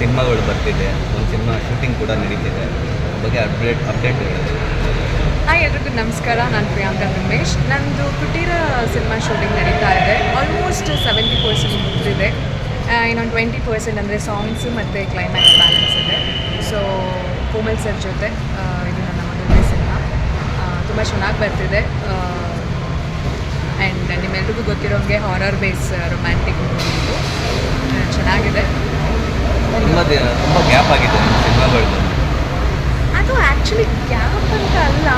ಸಿನಿಮಾಗಳು ಬರ್ತಿದೆ, ಒಂದು ಸಿನಿಮಾ ಶೂಟಿಂಗ್ ಕೂಡ ನಡೀತಿದೆ. ಬಗ್ಗೆ ಅಪ್ಡೇಟ್ ಅಪ್ಡೇಟ್ ಹಾಯ್ ಎಲ್ರಿಗೂ ನಮಸ್ಕಾರ, ನಾನು ಪ್ರಿಯಾಂಕಾ ರಮೇಶ್ ನಂದು ಕುಟೀರ ಸಿನಿಮಾ ಶೂಟಿಂಗ್ ನಡೀತಾ ಇದೆ. ಆಲ್ಮೋಸ್ಟ್ ಸೆವೆಂಟಿ ಪರ್ಸೆಂಟ್ ಮುಗಿದಿದೆ. ಇನ್ನೊಂದು ಟ್ವೆಂಟಿ ಪರ್ಸೆಂಟ್ ಅಂದರೆ ಸಾಂಗ್ಸ್ ಮತ್ತು ಕ್ಲೈಮ್ಯಾಕ್ಸ್ ಬ್ಯಾಲೆನ್ಸ್ ಇದೆ. ಸೊ ಕೋಮಲ್ ಸರ್ ಜೊತೆ ಇದು ನನ್ನ ಮೊದಲನೇ ಸಿನಿಮಾ. ತುಂಬ ಚೆನ್ನಾಗಿ ಬರ್ತಿದೆ. ಆ್ಯಂಡ್ ನಿಮ್ಮೆಲ್ರಿಗೂ ಗೊತ್ತಿರೋಂಗೆ ಹಾರರ್ ಬೇಸ್ ರೊಮ್ಯಾಂಟಿಕ್ ಚೆನ್ನಾಗಿದೆ. ತುಂಬ ದಿ- ತುಂಬ ಗ್ಯಾಪ್ ಆಗಿದೆ ನಿಮ್ಮ ಸಿನಿಮಾಗಳು ಅದು ಆ್ಯಕ್ಚುಲಿ ಗ್ಯಾಪ್ ಅಂತ ಅಲ್ಲ,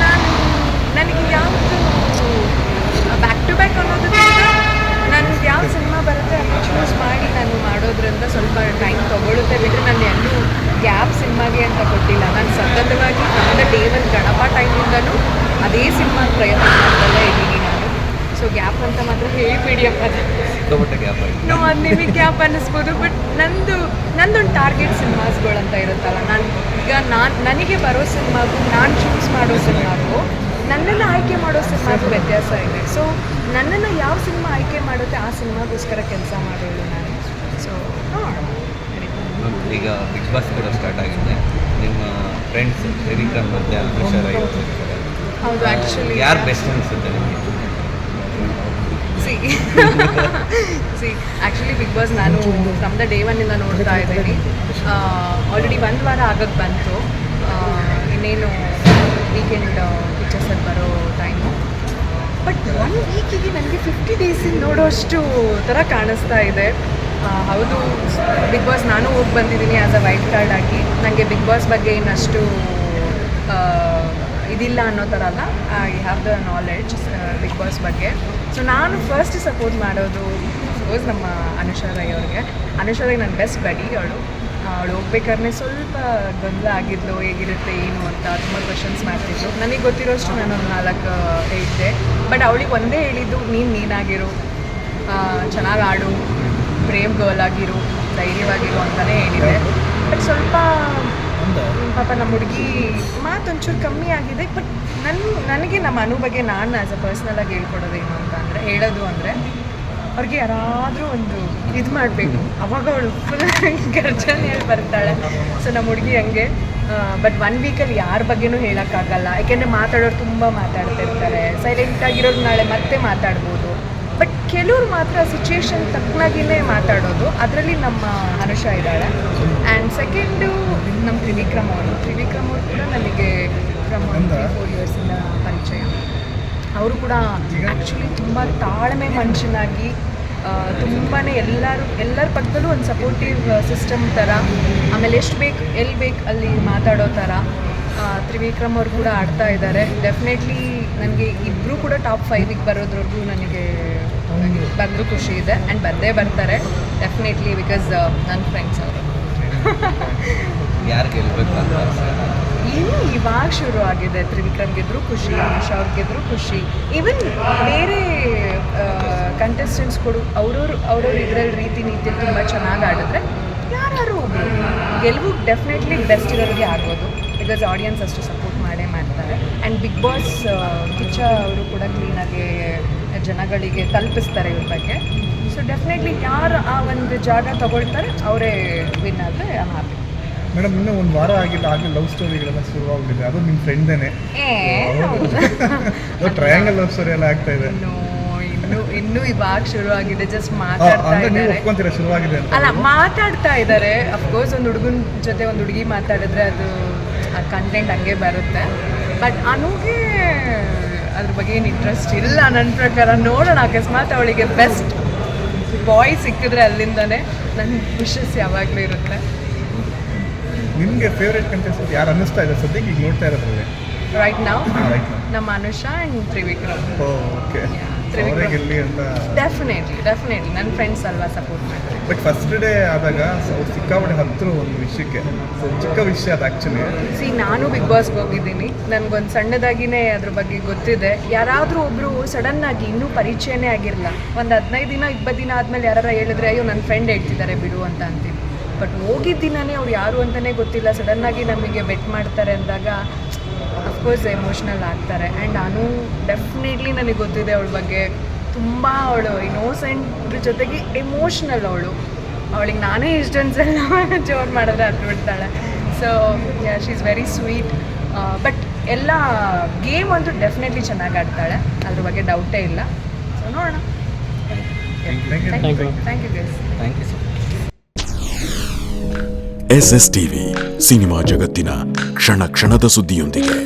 ನಾನು ನನಗೆ ಯಾವುದು ಬ್ಯಾಕ್ ಟು ಬ್ಯಾಕ್ ಅನ್ನೋದಕ್ಕಿಂತ ನನಗೆ ಯಾವ ಸಿನಿಮಾ ಬರುತ್ತೆ ಅದನ್ನು ಚೂಸ್ ಮಾಡಿ ನಾನು ಮಾಡೋದ್ರಿಂದ ಸ್ವಲ್ಪ ಟೈಮ್ ತೊಗೊಳುತ್ತೆ. ಬಿಟ್ಟರೆ ನಾನು ಎಲ್ಲೂ ಗ್ಯಾಪ್ ಸಿನಿಮಾಗೆ ಅಂತ ಕೊಟ್ಟಿಲ್ಲ ನಾನು ಸತತವಾಗಿ ಕನ್ನಡ ಡೇ ಒನ್ ಗಣಪ ಟೈಮಿಂದನೂ ಅದೇ ಸಿನಿಮಾ ಪ್ರಯತ್ನ ಮಾಡ್ತಲೇ ಇದ್ದೀನಿ ನಾನು. ಸೊ ಗ್ಯಾಪ್ ಅಂತ ಮಾತ್ರ ಹೇಳಿಬಿಡಿ ಅಪ್ಪ. ಅದು ನೋ ನಿಮಗೆ ಗ್ಯಾಪ್ ಅನ್ನಿಸ್ಬೋದು ಬಟ್ ನಂದು ನಂದೊಂದು ಟಾರ್ಗೆಟ್ ಸಿನಿಮಾಸ್ಗಳು ಅಂತ ಇರುತ್ತಲ್ಲ ನಾನು ಈಗ ನಾನು ನನಗೆ ಬರೋ ಸಿನಿಮಾಗೂ ನಾನು ಚೂಸ್ ಮಾಡೋ ಸಿನಿಮಾಗೂ ನನ್ನನ್ನು ಆಯ್ಕೆ ಮಾಡೋ ಸಿನಿಮಾಗೂ ವ್ಯತ್ಯಾಸ ಇದೆ. ಸೊ ನನ್ನನ್ನು ಯಾವ ಸಿನಿಮಾ ಆಯ್ಕೆ ಮಾಡುತ್ತೆ ಆ ಸಿನಿಮಾಗೋಸ್ಕರ ಕೆಲಸ ಮಾಡೋದು ನಾನು. ಸೊ ಈಗ ಬಿಗ್ ಬಾಸ್ ಕೂಡ ಸ್ಟಾರ್ಟ್ ಆಗಿದೆ. ನಿಮ್ಮ ಫ್ರೆಂಡ್ಸ್ ತ್ರಿವಿಕ್ರಮ್ ಮಧ್ಯ. ಹೌದು ಆ್ಯಕ್ಚುಲಿ ಯಾರು ಬೆಸ್ಟ್ ಅನಿಸುತ್ತೆ ನಿಮಗೆ? ಸಿ ಆ್ಯಕ್ಚುಲಿ ಬಿಗ್ ಬಾಸ್ ನಾನು ಫ್ರಮ್ ದ ಡೇ ಒನ್ನಿಂದ ನೋಡ್ತಾ ಇದ್ದೀನಿ. ಆಲ್ರೆಡಿ ಒಂದು ವಾರ ಆಗಕ್ಕೆ ಬಂತು. ಇನ್ನೇನು ವೀಕೆಂಡ್ ಪಿಕ್ಚರ್ಸಲ್ಲಿ ಬರೋ ಟೈಮು ಬಟ್ ಒನ್ ವೀಕಿಗೆ ನನಗೆ ಫಿಫ್ಟಿ ಡೇಸಿಂದ ನೋಡೋಷ್ಟು ಥರ ಕಾಣಿಸ್ತಾ ಇದೆ. ಹೌದು ಬಿಗ್ ಬಾಸ್ ನಾನು ಹೋಗಿ ಬಂದಿದ್ದೀನಿ ಆ್ಯಸ್ ಅ ವೈಟ್ ಕಾರ್ಡ್ ಆಗಿ. ನನಗೆ ಬಿಗ್ ಬಾಸ್ ಬಗ್ಗೆ ಇನ್ನಷ್ಟು ಇದಿಲ್ಲ ಅನ್ನೋ ಥರ ಅಲ್ಲ I have the knowledge Bigg Boss ಬಗ್ಗೆ. ಸೊ ನಾನು ಫಸ್ಟ್ ಸಪೋರ್ಟ್ ಮಾಡೋದು ಸಪೋಸ್ ನಮ್ಮ ಅನುಷಾ ರೈ ಅವ್ರಿಗೆ. ಅನುಷಾ ರೈ ನನ್ನ ಬೆಸ್ಟ್ ಬಡಿ ಅವಳು. ಅವಳು ಹೋಗ್ಬೇಕಾದ್ರೆ ಸ್ವಲ್ಪ ಗೊಂದಲ ಆಗಿದ್ಲು, ಹೇಗಿರುತ್ತೆ, ಏನು ಅಂತ ತುಂಬ ಕ್ವಶನ್ಸ್ ಮಾಡ್ತಿದ್ಲು ನನಗೆ ಗೊತ್ತಿರೋಷ್ಟು ನಾನು ನಾಲ್ಕು ಹೇಳಿದ್ದೆ. ಬಟ್ ಅವಳಿಗೆ ಒಂದೇ ಹೇಳಿದ್ದು, ನೀನು ನೀನಾಗಿರು ಚೆನ್ನಾಗಿ ಆಡು ಪ್ರೇಮ್ ಗರ್ಲ್ ಆಗಿರು, ಧೈರ್ಯವಾಗಿರು ಅಂತಲೇ ಹೇಳಿದ್ದೆ. ಬಟ್ ಸ್ವಲ್ಪ ಪಾಪ ನಮ್ಮ ಹುಡುಗಿ ಮಾತು ಒಂಚೂರು ಕಮ್ಮಿ ಆಗಿದೆ ಬಟ್ ನನ್ನ ನನಗೆ ನಮ್ಮ ಅನು ಬಗ್ಗೆ ನಾನು ಆ್ಯಸ್ ಅ ಪರ್ಸ್ನಲ್ ಆಗಿ ಏನು ಅಂತ ಅಂದರೆ, ಹೇಳೋದು ಅಂದರೆ, ಅವ್ರಿಗೆ ಯಾರಾದರೂ ಒಂದು ಇದು ಮಾಡಬೇಕು. ಅವಾಗ ಅವಳು ಫುಲ್ ಹೇಳಿ ಬರ್ತಾಳೆ. ಸೊ ನಮ್ಮ ಹುಡುಗಿ ಹಂಗೆ ಬಟ್ ಒನ್ ವೀಕಲ್ಲಿ ಯಾರ ಬಗ್ಗೆನೂ ಹೇಳೋಕ್ಕಾಗಲ್ಲ. ಯಾಕೆಂದರೆ ಮಾತಾಡೋರು ತುಂಬ ಮಾತಾಡ್ತಿರ್ತಾರೆ. ಸೈಲೆಂಟ್ ಆಗಿರೋರು ನಾಳೆ ಮತ್ತೆ ಮಾತಾಡ್ಬೋದು. ಕೆಲವ್ರು ಮಾತ್ರ ಸಿಚುವೇಶನ್ ತಕ್ಕನಾಗಿನೇ ಮಾತಾಡೋದು. ಅದರಲ್ಲಿ ನಮ್ಮ ಅನುಷ ಇದ್ದಾಳೆ. ಆ್ಯಂಡ್ ಸೆಕೆಂಡು ನಮ್ಮ ತ್ರಿವಿಕ್ರಮ್ ಅವರು ತ್ರಿವಿಕ್ರಮ್ ಅವರು ಕೂಡ ನನಗೆ ಫ್ರಮ್ ಒನ್ ಫೋರ್ ಇಯರ್ಸಿಂದ ಪರಿಚಯ. ಅವರು ಕೂಡ ಆ್ಯಕ್ಚುಲಿ ತುಂಬ ತಾಳ್ಮೆ ಮನುಷ್ಯನಾಗಿ ತುಂಬಾ ಎಲ್ಲರೂ ಎಲ್ಲರ ಪಕ್ಕದಲ್ಲೂ ಒಂದು ಸಪೋರ್ಟಿವ್ ಸಿಸ್ಟಮ್ ಥರ ಆಮೇಲೆ ಎಷ್ಟು ಬೇಕು ಎಲ್ಲಿ ಬೇಕು ಅಲ್ಲಿ ಮಾತಾಡೋ ಥರ ತ್ರಿವಿಕ್ರಮ್ ಅವರು ಕೂಡ ಆಡ್ತಾ ಇದ್ದಾರೆ. ಡೆಫಿನೆಟ್ಲಿ ನನಗೆ ಇಬ್ಬರೂ ಕೂಡ ಟಾಪ್ ಫೈವಿಗೆ ಬರೋದ್ರವರೆಗೂ ನನಗೆ ಬಂದರೂ ಖುಷಿ ಇದೆ. ಆ್ಯಂಡ್ ಬಂದೇ ಬರ್ತಾರೆ. ಡೆಫಿನೆಟ್ಲಿ ಬಿಕಾಸ್ ನನ್ನ ಫ್ರೆಂಡ್ಸ್ ಅವರು. ಯಾರು ಇವಾಗ ಶುರು ಆಗಿದೆ. ತ್ರಿವಿಕ್ರಮ್ ಗೆದ್ರು ಖುಷಿ ಅನುಷ್ ಅವ್ರು ಗೆದ್ರು ಖುಷಿ. ಈವನ್ ಬೇರೆ ಕಂಟೆಸ್ಟೆಂಟ್ಸ್ ಕೊಡು ಅವ್ರವ್ರು ಅವ್ರವ್ರ ಇದರಲ್ಲಿ ರೀತಿ ನೀತಿಯಲ್ಲಿ ತುಂಬ ಚೆನ್ನಾಗಿ ಆಡಿದ್ರೆ ಯಾರು ಒಬ್ಬರು ಗೆಲುವು ಡೆಫಿನೆಟ್ಲಿ ಬೆಸ್ಟ್ ಇರೋರಿಗೆ ಆಗೋದು ಬಿಕಾಸ್ ಆಡಿಯನ್ಸ್ ಅಷ್ಟು ಸಪೋರ್ಟ್ ಮಾಡೇ ಮಾಡ್ತಾರೆ. ಆ್ಯಂಡ್ ಬಿಗ್ ಬಾಸ್ ಕಿಚ್ಚ ಅವರು ಕೂಡ ಕ್ಲೀನಾಗಿ ಜನಗಳಿಗೆ ತಲುಪಿಸ್ತಾರೆ ಇವ್ರ ಬಗ್ಗೆ. ಸೊ ಡೆಫಿನೆಟ್ಲಿ ಯಾರು ಆ ಒಂದು ಜಾಗ ತಗೊಳ್ತಾರೆ ಅವರೇ ವಿನ್ ಆದರೆ ಹ್ಯಾಪಿ ಮೇಡಮ್ ಇನ್ನೂ ಒಂದು ವಾರ ಆಗಿಲ್ಲ ಆಗಲೇ ಲವ್ ಸ್ಟೋರಿಗಳೆಲ್ಲ ಶುರುವಾಗಿದೆ ಅದು ನಿಮ್ಮ ಫ್ರೆಂಡ್ದೇನೆ ಟ್ರಯಾಂಗಲ್ ಲವ್ ಸ್ಟೋರಿ ಎಲ್ಲ ಆಗ್ತಾ ಇದೆ. ಇನ್ನು ಇನ್ನು ಇವಾಗ ಶುರು ಆಗಿದೆ ಜಸ್ಟ್ ಮಾತಾಡ್ತಾ ಶುರುವಾಗಿದೆ ಅಲ್ಲ ಮಾತಾಡ್ತಾ ಇದ್ದಾರೆ. ಅಫ್ಕೋರ್ಸ್ ಒಂದು ಹುಡುಗನ ಜೊತೆ ಒಂದು ಹುಡುಗಿ ಮಾತಾಡಿದ್ರೆ ಅದು ಆ ಕಂಟೆಂಟ್ ಹಂಗೆ ಬರುತ್ತೆ. ಬಟ್ ಅನುಗೆ ಅದ್ರ ಬಗ್ಗೆ ಏನು ಇಂಟ್ರೆಸ್ಟ್ ಇಲ್ಲ. ನನ್ನ ಪ್ರಕಾರ ನೋಡೋಣ. ಅಕಸ್ಮಾತ್ ಅವಳಿಗೆ ಬೆಸ್ಟ್ ಬಾಯ್ ಸಿಕ್ಕಿದ್ರೆ ಅಲ್ಲಿಂದನೇ ನನ್ನ ವಿಶಸ್ ಯಾವಾಗಲೂ ಇರುತ್ತೆ. ನಿಮಗೆ ಫೇವ್ರೆಟ್ ಕಂಟೆಸ್ಟೆಂಟ್ ಯಾರು ಅನ್ನಿಸ್ತಾ ಇದೆ? ಸದ್ಯಕ್ಕೆ ಈಗ ನೋಡ್ತಾ ಇರೋದ್ರಲ್ಲಿ. ರೈಟ್ ನಾವು ನಮ್ಮ ಅನುಷಾ ಆ್ಯಂಡ್ ತ್ರಿವಿಕ್ರಮ್ ಓಕೆ ತ್ರಿವಿಕ್ರಮ್. ಗೆಲ್ಲಿ ಅಂತ. ಡೆಫಿನೆಟ್ಲಿ ಡೆಫಿನೆಟ್ಲಿ ನನ್ನ ಫ್ರೆಂಡ್ಸ್ ಅಲ್ವಾ ಸಪೋರ್ಟ್ ಮಾಡ್ತಾರೆ ಬಟ್ ಫಸ್ಟ್ ಡೇ ಆದಾಗ ಅವ್ರು ಸಿಕ್ಕಾಪಟ್ಟೆ ಹತ್ರ ಒಂದು ವಿಷಯಕ್ಕೆ. ಸೊ ಚಿಕ್ಕ ವಿಷಯ ಅದು ಆ್ಯಕ್ಚುಲಿ ಸಿ ನಾನು ಬಿಗ್ ಬಾಸ್ಗೆ ಹೋಗಿದ್ದೀನಿ. ನನಗೊಂದು ಸಣ್ಣದಾಗಿನೇ ಅದ್ರ ಬಗ್ಗೆ ಗೊತ್ತಿದೆ. ಯಾರಾದರೂ ಒಬ್ಬರು ಆಗಿ ಇನ್ನೂ ಪರಿಚಯನೇ ಆಗಿರಲ್ಲ. ಒಂದು ಹದಿನೈದು ದಿನ ಇಪ್ಪತ್ತು ದಿನ ಆದಮೇಲೆ ಯಾರು ಹೇಳಿದ್ರೆ ಅಯ್ಯೋ ನನ್ನ ಫ್ರೆಂಡ್ ಹೇಳ್ತಿದ್ದಾರೆ ಬಿಡು ಅಂತ ಅಂತೀವಿ ಬಟ್ ಹೋಗಿದ್ದ ದಿನನೇ ಅವ್ರು ಯಾರು ಅಂತಲೇ ಗೊತ್ತಿಲ್ಲ. ಸಡನ್ನಾಗಿ ನಮಗೆ ಬೆಟ್ ಮಾಡ್ತಾರೆ ಅಂದಾಗ ಅಫ್ಕೋರ್ಸ್ ಎಮೋಷ್ನಲ್ ಆಗ್ತಾರೆ. ಆ್ಯಂಡ್ ನಾನು ಡೆಫಿನೆಟ್ಲಿ ನನಗೆ ಗೊತ್ತಿದೆ ಅವಳ ಬಗ್ಗೆ. ತುಂಬ ಅವಳು ಇನ್ನೋಸೆಂಟ್ ಜೊತೆಗೆ ಎಮೋಷ್ನಲ್ ಅವಳು. ಅವಳಿಗೆ ನಾನೇ ಇಷ್ಟೊಂದು ಸಲ ಜೋರು ಮಾಡಿದ್ರೆ ಅದು ಬಿಡ್ತಾಳೆ. So she is very sweet but ಎಲ್ಲ ಗೇಮ್ ಅಂತೂ ಡೆಫಿನೆಟ್ಲಿ ಚೆನ್ನಾಗಿ ಆಡ್ತಾಳೆ. ಅದ್ರ ಬಗ್ಗೆ ಡೌಟೇ ಇಲ್ಲ. ಸೊ ನೋಡೋಣ. Thank you thank you thank thank you so much S S TV cinema ಜಗತ್ತಿನ ಕ್ಷಣ ಕ್ಷಣದ ಸುದ್ದಿಯೊಂದಿಗೆ.